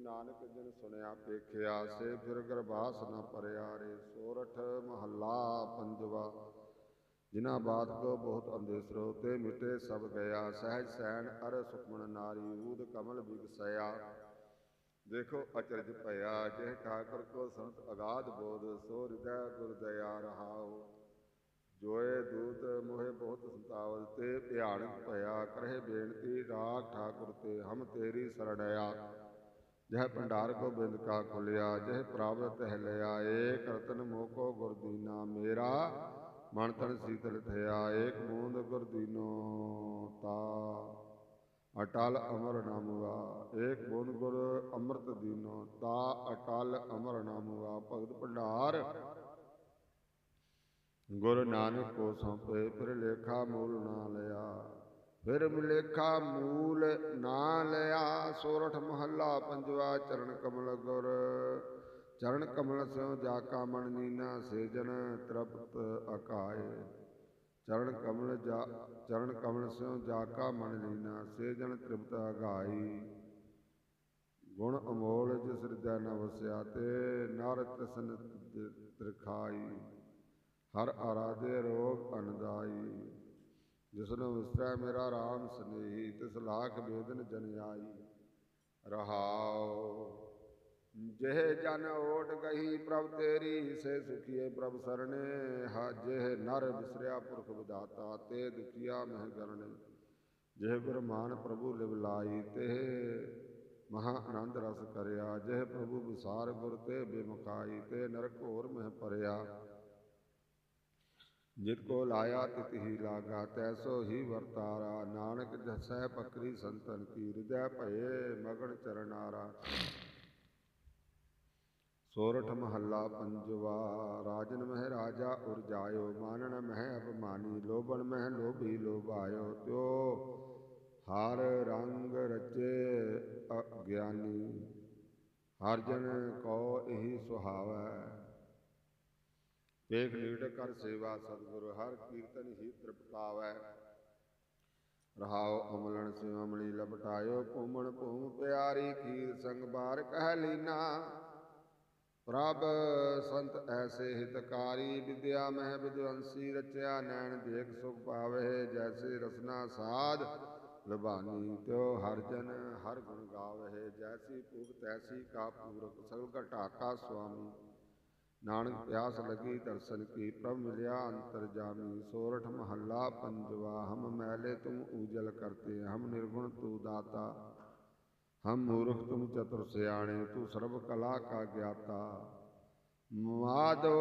ਨਾਨਕ ਜਨ ਸੁਨਿਆ ਪੇਖਿਆ ਸੇ ਫਿਰ ਗਰਭਾਸ ਨ ਪਰਿਆ ਰੇ। ਸੋਰਠ ਮਹੱਲਾ ਪੰਜਵਾ ਜਿਨਾ ਬਾਤ ਕੋ ਬਹੁਤ ਅੰਦੇਸਰੋ ਤੇ ਮਿਟੇ ਸਭ ਗਿਆ। ਸਹਿਜ ਸੈਨ ਅਰ ਸੁਖਮਨ ਨਾਰੀ, ਊਦ ਕਮਲ ਬਿਗਸਇਆ ਦੇਖੋ ਅਚਰਜ ਭਇਆ, ਜਿਹ ਠਾਕੁਰ ਕੋ ਸੰਤ ਅਗਾਧ ਬੋਧ, ਸੋ ਹਿਰਦੈ ਗੁਰ ਦਇਆ ਰਹਾਉ। ਜੋਏ ਦੂਤ ਮੋਹਿ ਬਹੁਤ ਸੰਤਾਵਲ ਤੇ ਭਿਆਨਕ ਭਇਆ, ਕਰਹਿ ਬੇਨਤੀ ਰਾਖ ਠਾਕੁਰ ਤੇ, ਹਮ ਤੇਰੀ ਸਰਣਿਆ। ਜਹ ਭੰਡਾਰ ਕੋ ਬਿੰਦ ਕਾ ਖੁਲਿਆ ਜਹ ਪ੍ਰਾਪਤ ਹੈ ਲਿਆ, ਏਕ ਰਤਨ ਮੋਕੋ ਗੁਰਦੀਨਾ ਮੇਰਾ, ਮਨ ਤਨ ਸੀਤਲ ਥਿਆ ਏਕ ਬੂੰਦ ਗੁਰਦੀਨੋ ਤਾ। ਅਟਲ ਅਮਰ ਨਾਮੁਆ, ਏਕ ਬੂੰਦ ਗੁਰ ਅੰਮ੍ਰਿਤ ਦੀਨੋ ਤਾ, ਅਟਲ ਅਮਰ ਨਾਮੁਆ, ਭਗਤ ਭੰਡਾਰ। ਗੁਰੂ ਨਾਨਕ ਕੋ ਸੌਂਪੇ, ਫਿਰ ਲੇਖਾ ਮੂਲ ਨਾ ਲਿਆ। ਫਿਰ ਮਿਲੇਖਾ ਮੂਲ ਨਾ ਲਿਆ, ਸੋਰਠ ਮਹੱਲਾ ਪੰਜਵਾ ਚਰਨ ਕਮਲ ਗੁਰ। ਚਰਨ ਕਮਲ ਸਿਉ ਜਾ ਕਾ ਮਨ ਨੀਨਾ ਸੇਜਨ, ਤ੍ਰਪਤ ਅਕਾਏ। ਚਰਨ ਕਮਲ ਜਾ, ਚਰਨ ਕਮਲ ਸਿਉ ਜਾ ਕਾ ਮਨ ਨੀਨਾ ਸੇਜਨ, ਤ੍ਰਿਪਤ ਅਗਾਈ ਗੁਣ ਅਮੋਲ ਜਿਸ ਹਿਰਦੈ ਨ ਵਸਿਆ ਤੇ ਨਰ ਤਸਨ ਤ੍ਰਿਖਾਈ। ਹਰ ਆਰਾਧੇ ਰੋਗ ਅਨਦਾਈ ਜਿਸਨੂੰ ਵਿਸਰੈ ਮੇਰਾ RAM ਸਨੇਹੀ ਤਿਸ ਲਾਖ ਬੇਦਨ ਜਨ ਆਈ। ਰਹਾਉ, ਜਿਹ ਜਨ ਓਟ ਗਈ ਪ੍ਰਭ ਤੇਰੀ ਸੇ ਸੁਖੀਏ ਪ੍ਰਭ ਸਰਣੇ। ਹਾ ਨਰ ਵਿਸਰਿਆ ਪੁਰਖ ਵਿਦਾਤਾ ਤੇ ਦੁਖੀਆ ਮਹਿ ਕਰਨੇ ਜਿਹ ਗੁਰ ਪ੍ਰਭੂ ਲਿਵ ਲਾਈ, ਤੇ ਮਹਾ ਆਨੰਦ ਰਸ ਕਰਿਆ। ਜਿਹ ਪ੍ਰਭੂ ਵਿਸਾਰ ਗੁਰ, ਤੇ ਬੇਮੁਖਾਈ ਤੇ ਨਰਕ ਹੋਰ ਮਹਿ ਭਰਿਆ। ਜਿਤ ਕੋ ਲਾਇਆ ਤਿਤ ਹੀ ਲਾਗਾ ਤੈਸੋ ਹੀ ਵਰਤਾਰਾ। ਨਾਨਕ ਜਸੈ ਪਕਰੀ ਸੰਤਨ ਕੀ ਹਿਰਦੈ ਭਏ ਮਗਨ ਚਰਨਾਰਾ। ਸੋਰਠ ਮਹੱਲਾ ਪੰਜਵਾ ਰਾਜਨ ਮਹਿ ਰਾਜਾ ਉਰਜਾਇਓ ਮਾਨਣ ਮਹਿ ਅਪਮਾਨੀ ਲੋਭਨ ਮਹਿ ਲੋਭੀ ਲੋਭਾਇਓ। ਤਿਓ ਹਰ ਰੰਗ ਰਚੇ ਅਗਿਆਨੀ ਹਰ ਜਨ ਕੋ ਇਹੀ ਸੁਹਾਵੈ। ਵੇਖ ਲੀਡ ਕਰ ਸੇਵਾ ਸਤਿਗੁਰ ਹਰ ਕੀਰਤਨ ਹੀ ਤ੍ਰਿਪਤਾਵੈ ਰਹਾਉ ਅਮਲਣ ਸਿਵਮਣੀ ਲਪਟਾਇਓ ਭੂਮਣ ਭੂਮ ਪਿਆਰੀ ਖੀਰ ਸੰਗ ਬਾਰ ਕਹਿ ਲੀਨਾ। ਪ੍ਰਭ ਸੰਤ ਐਸੇ ਹਿਤਕਾਰੀ ਵਿਦਿਆ ਮਹਿ ਵਿਦਵੰਸੀ ਰਚਿਆ ਨੈਣ ਦੇਖ ਸੁਖ ਪਾਵੇ ਜੈਸੇ ਰਸਨਾ ਸਾਧ ਲਬਾਨੀ ਤਿਉ ਹਰ ਜਨ ਹਰ ਗੁਣ ਗਾਵਹਿ ਜੈਸੀ ਭੂਖ ਤੈਸੀ ਕਾ ਪੂਰਕ ਸਗਲ ਘਟਾਕਾ ਸੁਆਮੀ। ਨਾਨਕ ਪਿਆਸ ਲਗੀ, ਦਰਸ਼ਨ ਕੀ ਪ੍ਰਭ ਮਿਲਿਆ, ਅੰਤਰ ਜਾਮੀ ਸੋਰਠ ਮਹੱਲਾ ਪੰਜਵਾ, ਹਮ ਮੈਲੇ ਤੁਮ ਊਜਲ ਕਰਤੇ, ਹਮ ਨਿਰਗੁਣ ਤੂ ਦਾਤਾ, ਹਮ ਮੂਰਖ ਤੁਮ ਚਤੁਰ ਸਿਆਣੇ, ਤੂ ਸਰਬ ਕਲਾ ਕਾ ਗਿਆਤਾ। ਮਾਧੋ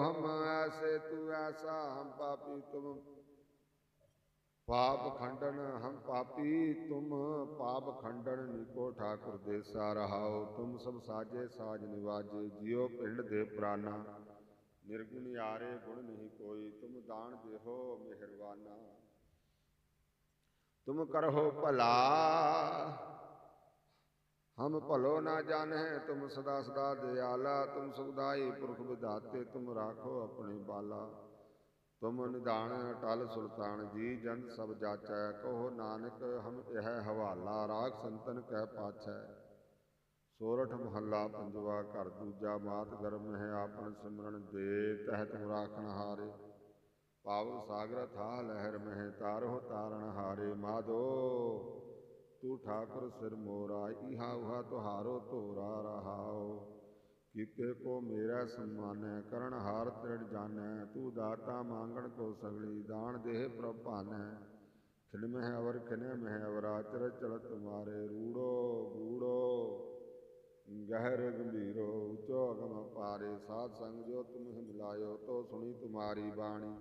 ਹਮ ਐਸੇ, ਤੂ ਐਸਾ, ਹਮ ਪਾਪੀ ਤੁਮ ਪਾਪ ਖੰਡਨ ਹਮ ਪਾਪੀ, ਤੁਮ ਪਾਪ ਖੰਡਨ ਨਿਕੋ ਠਾਕੁਰ ਦੇਸਾ ਰਹਾਓ, ਤੁਮ ਸਭ ਸਾਜੇ ਸਾਜ ਨਿਵਾਜੇ, ਜਿਉ ਪਿੰਡ ਦੇ ਪ੍ਰਾਨਾ। ਨਿਰਗੁਣ ਯਾਰੇ ਗੁਣ ਨਹੀਂ ਕੋਈ, ਤੁਮ ਦਾਨ ਦੇਹੋ ਮਿਹਰਵਾਨਾ ਤੁਮ ਕਰਹੁ ਭਲਾ, ਹਮ ਭਲੋ ਨਾ ਜਾਣੈ, ਤੁਮ ਸਦਾ ਸਦਾ ਦਿਆਲਾ, ਤੁਮ ਸੁਖਦਾਈ ਪੁਰਖ ਵਿਧਾਤੇ, ਤੁਮ ਰਾਖੋ ਆਪਣੇ ਬਾਲਾ। ਤੁਮ ਨਿਦਾਨ ਅਟਲ ਸੁਲਤਾਨ ਜੀ, ਜਨ ਸਭ ਜਾਚੈ, ਕਹੋ ਨਾਨਕ ਹਮ ਇਹ ਹਵਾਲਾ, ਰਾਗ ਸੰਤਨ ਕਹਿ ਪਾਛੈ। ਸੋਰਠ ਮਹੱਲਾ ਪੰਜਵਾ ਘਰ, ਦੂਜਾ ਮਾਤ ਗਰਮ ਹੈ ਆਪਨ ਸਿਮਰਨ ਦੇ ਤਹਿ ਤੁਮ ਰਾਖਣ ਹਾਰੇ। ਪਾਵਨ ਸਾਗਰ ਥਾ ਲਹਿਰ ਮਹਿ ਤਾਰੋ ਤਾਰਨ ਹਾਰੇ। ਮਾਧੋ, ਤੂੰ ਠਾਕੁਰ ਸਿਰ ਮੋਰਾ, ਇਹਾ ਉਹਾ ਤੁਹਾਰੋ ਤੋਰਾ ਰਹਾਓ ਕੀਤੇ ਕੋ ਮੇਰਾ ਸਨਮਾਨੈ ਕਰਨ ਹਾਰ ਤ੍ਰਿੜ ਜਾਣੈ, ਤੂੰ ਦਾਤਾ ਮੰਗਣ ਕੋ ਸਗਲੀ, ਦਾਨ ਦੇਹ ਪ੍ਰਭ ਭਾਨੈ। ਖਿਨ ਮਹਿ ਅਵਰ ਖਿਨੇ ਮਹਿ ਅਵਰਾ ਚਰ ਚਲ ਤੁਮਾਰੇ ਰੂੜੋ, ਗੂੜੋ, ਗਹਿਰ ਗੰਭੀਰੋ, ਉਚੋ ਅਗਮ ਪਾਰੇ, ਸਾਧ ਸੰਗ ਜੋ ਤੁਮ ਮਿਲਾਇਓ, ਤੋ ਸੁਣੀ ਤੁਮਾਰੀ ਬਾਣੀ।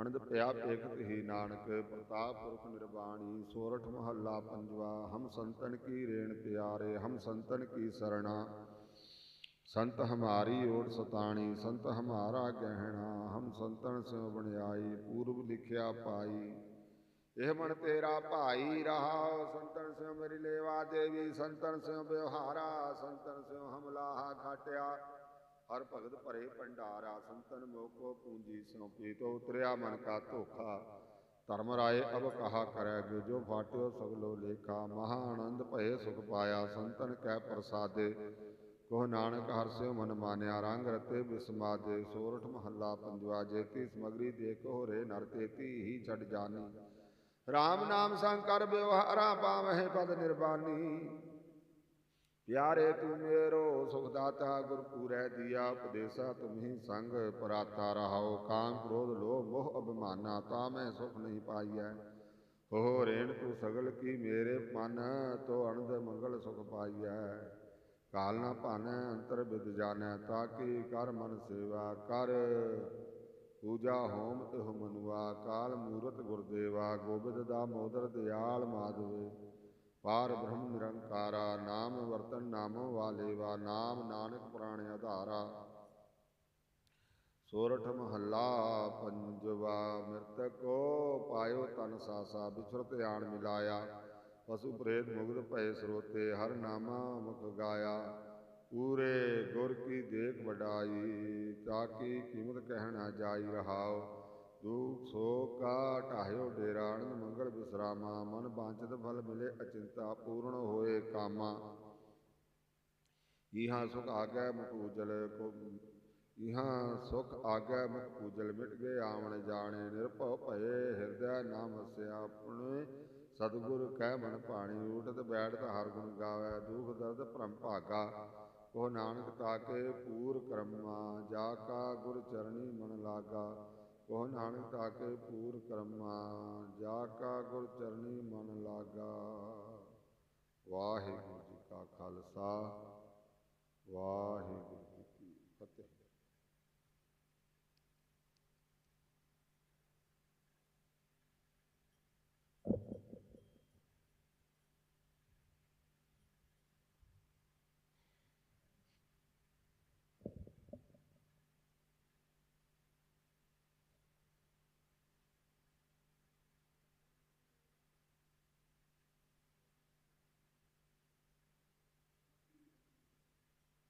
ਅਨੰਦ ਪਿਆ ਪੇਖਤ ਹੀ ਨਾਨਕ, ਪ੍ਰਤਾਪ ਪੁਰਖ ਨਿਰਵਾਣੀ ਸੋਰਠ ਮਹੱਲਾ ਪੰਜਵਾ, ਹਮ ਸੰਤਨ ਕੀ ਰੇਣ ਪਿਆਰੇ, ਹਮ ਸੰਤਨ ਕੀ ਸਰਣਾ। ਸੰਤ ਹਮਾਰੀ ਓਟ ਸਤਾਣੀ, ਸੰਤ ਹਮਾਰਾ ਗਹਿਣਾ ਹਮ ਸੰਤਨ ਸਿਉ ਬਣਾਈ ਪੂਰਬ ਲਿਖਿਆ ਪਾਈ। ਇਹ ਮਨ ਤੇਰਾ ਭਾਈ ਰਹਾ, ਸੰਤਨ ਸਿਉ ਮੇਰੀ ਲੇਵਾ ਦੇਵੀ, ਸੰਤਨ ਸਿਉ ਬਿਵਹਾਰਾ ਸੰਤਨ ਸਿਉ ਹਮਲਾਹਾ ਖਾਟਿਆ। ਹਰ ਭਗਤ ਭਰੇ ਭੰਡਾਰਾ, ਸੰਤਨ ਮੋਕੋ ਪੂੰਜੀ ਸੌਂਪੀ ਤੋ ਉਤਰਿਆ ਮਨ ਕਾ ਧੋਖਾ। ਧਰਮ ਰਾਏ ਅਬ ਕਹਾ ਕਰੈ ਜੋ ਫਾਟਿਓ ਸਗਲੋ ਲੇਖਾ। ਮਹਾ ਆਨੰਦ ਭਏ ਸੁਖ ਪਾਇਆ, ਸੰਤਨ ਕੈ ਪ੍ਰਸਾਦੇ। ਕੋ ਨਾਨਕ ਹਰਸਿਓ ਮਨ ਮਾਨਿਆ, ਰੰਗ ਰਤੇ ਬਿਸਮਾਦੇ ਸੋਰਠ ਮਹੱਲਾ ਪੰਜਵਾ ਜੇਤੀ ਸਮਗਰੀ ਦੇਖੋ ਰੇ ਨਰ ਤੇਤੀ ਹੀ ਛੱਡ ਜਾਣੀ RAM ਨਾਮ ਸੰਗ ਕਰ ਬਿਵਹਾਰਾ ਪਾਵਹਿ ਪਦ ਨਿਰਬਾਨੀ। ਪਿਆਰੇ ਤੂੰ ਮੇਰੋ ਸੁਖ ਦਾਤਾ, ਗੁਰ ਪੂਰੈ ਦੀਆ ਉਪਦੇਸਾ ਤੁਮਹੀ ਸੰਗ ਪਰਾਤਾ ਰਹਾਓ। ਕਾਮ ਕ੍ਰੋਧ ਲੋਭ ਮੋਹ ਅਭਿਮਾਨਾ, ਤਾ ਮੈਂ ਸੁਖ ਨਹੀਂ ਪਾਈਐ। ਹੋ ਰੇਣ ਤੂੰ ਸਗਲ ਕੀ ਮੇਰੇ ਮਨ, ਤੋ ਅਣਦ ਮੰਗਲ ਸੁਖ ਪਾਈਐ। ਕਾਲ ਨਾ ਭਾਨੈ, ਅੰਤਰ ਬਿਦ ਜਾਣੈ ਤਾਕੀ ਕਰ ਮਨ ਸੇਵਾ ਕਰ। ਪੂਜਾ ਹੋਮ ਤਿਹ ਮਨੁਆ, ਕਾਲ ਮੂਰਤ ਗੁਰਦੇਵਾ ਗੋਬਿੰਦ ਦਾ ਮੋਦਰ ਦਿਆਲ ਮਾਧਵੇ ਪਾਰ ਬ੍ਰਹਮ ਨਿਰੰਕਾਰਾ, ਨਾਮ ਵਰਤਨ ਨਾਮੋ ਵਾਲੇਵਾ, ਨਾਮ ਨਾਨਕ ਪੁਰਾਣੇ ਆਧਾਰਾ। ਸੋਰਠ ਮਹੱਲਾ ਪੰਜਵਾ ਮਿਰਤਕੋ ਪਾਇਓ ਤਨ ਸਾਸਾ ਬਿਛਰਤ ਆਣ ਮਿਲਾਇਆ। ਪਸ਼ੂ ਪ੍ਰੇਤ ਮੁਗਧ ਭਏ ਸਰੋਤੇ, ਹਰ ਨਾਮਾ ਮੁਖ ਗਾਇਆ। ਪੂਰੇ ਗੁਰ ਕੀ ਦੇਖ ਵਡਾਈ ਤਾਕੀ ਕੀਮਤ ਕਹਿ ਜਾਈ ਰਹਾਓ ਦੁਖ ਸੋਕ ਕਾ ਢਾਇਓ ਡੇਰਾ ਆਨੰਦ ਮੰਗਲ ਬਿਸਰਾਮਾ। ਮਨ ਬਾਂਚਿਤ ਫਲ ਮਿਲੇ ਅਚਿੰਤਾ, ਪੂਰਨ ਹੋਏ ਕਾਮਾ। ਇਹਾਂ ਸੁਖ ਆਗੈ ਮੁਖ ਉਜਲ ਕੋ ਇਹਾਂ ਸੁਖ ਆਗੈ ਮੁਖ ਉਜਲ ਮਿਟ ਗਏ ਆਵਣ ਜਾਣੇ। ਨਿਰਭਉ ਭਏ ਹਿਰਦੈ ਨਾਮ ਹਸਿਆ ਆਪਣੇ ਸਤਿਗੁਰ ਕਹਿ ਮਨ ਪਾਣੀ ਬੈਠ ਬੈਠਤ ਹਰ ਗੁਣ ਗਾਵੇ, ਦੁਖ ਦਰਦ ਭ੍ਰਮ ਭਾਗਾ। ਉਹ ਨਾਨਕ ਤਾਕੇ ਪੂਰ ਕਰਮਾ, ਜਾ ਕਾ ਗੁਰ ਚਰਣੀ ਮਨ ਲਾਗਾ। ਉਹ ਨਾਨਕ ਤਾਕੇ ਪੂਰ ਕਰਮਾ, ਜਾ ਕਾ ਗੁਰ ਚਰਣੀ ਮਨ ਲਾਗਾ। ਵਾਹਿਗੁਰੂ ਜੀ ਕਾ ਖਾਲਸਾ, ਵਾਹਿਗੁਰੂ ਜੀ ਕੀ ਫਤਿਹ।